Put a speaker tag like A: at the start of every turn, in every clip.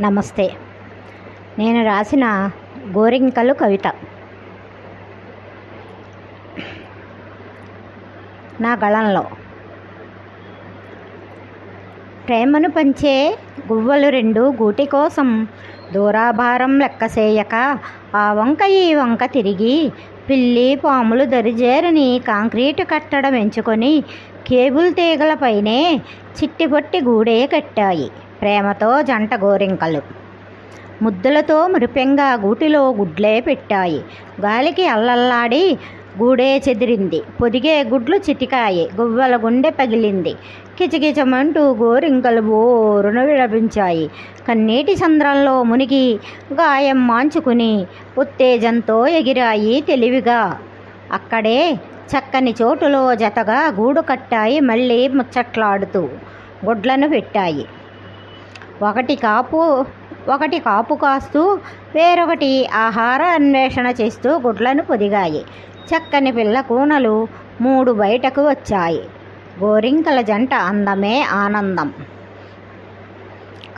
A: నమస్తే. నేను రాసిన గోరింకలు కవిత. నా గళంలో. ప్రేమను పంచే గువ్వలు రెండు గూటి కోసం దూరాభారం లెక్కసేయక ఆ వంక ఈ వంక తిరిగి పిల్లి పాములు దరిజేరని కాంక్రీటు కట్టడం ఎంచుకొని కేబుల్ తీగలపైనే చిట్టిపొట్టి గూడే కట్టాయి. ప్రేమతో జంట గోరింకలు. ముద్దులతో మృపెంగా గూటిలో గుడ్లే పెట్టాయి. గాలికి అల్లల్లాడి గూడే చెదిరింది. పొదిగే గుడ్లు చిటికాయి. గువ్వల గుండె పగిలింది. కిచకిచమంటూ గోరింకలు బోరున విడపించాయి. కన్నీటి చంద్రంలో మునిగి గాయం మాంచుకుని ఉత్తేజంతో ఎగిరాయి తెలివిగా. అక్కడే చక్కని చోటులో జతగా గూడు కట్టాయి మళ్ళీ ముచ్చట్లాడుతూ గుడ్లను పెట్టాయి. ఒకటి కాపు ఒకటి కాపు కాస్తూ వేరొకటి ఆహార అన్వేషణ చేస్తూ గుడ్లను పొదిగాయి. చక్కని పిల్ల కూనలు మూడు బయటకు వచ్చాయి. గోరింకల జంట అందమే ఆనందం.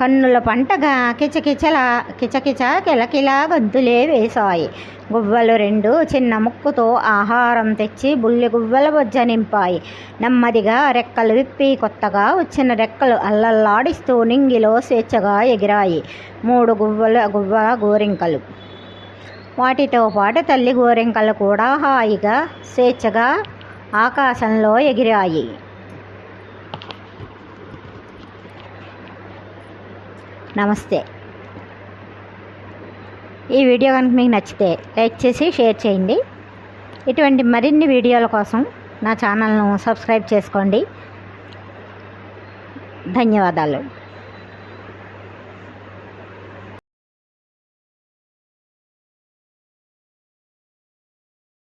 A: కన్నుల పంటగా కిచకిచల కిచకిచ కిలకిలా గద్దులే వేశాయి. గువ్వలు రెండు చిన్న ముక్కుతో ఆహారం తెచ్చి బుల్లి గువ్వల బొజ్జ నింపాయి. నెమ్మదిగా రెక్కలు విప్పి కొత్తగా వచ్చిన రెక్కలు అల్లల్లాడిస్తూ నింగిలో స్వేచ్ఛగా ఎగిరాయి. మూడు గువ్వల గువ్వల గోరింకలు. వాటితో పాటు తల్లి గోరింకలు కూడా హాయిగా స్వేచ్ఛగా ఆకాశంలో ఎగిరాయి. నమస్తే. ఈ వీడియో కనుక మీకు నచ్చితే లైక్ చేసి షేర్ చేయండి. ఇటువంటి మరిన్ని వీడియోల కోసం నా ఛానల్ను సబ్స్క్రైబ్ చేసుకోండి. ధన్యవాదాలు.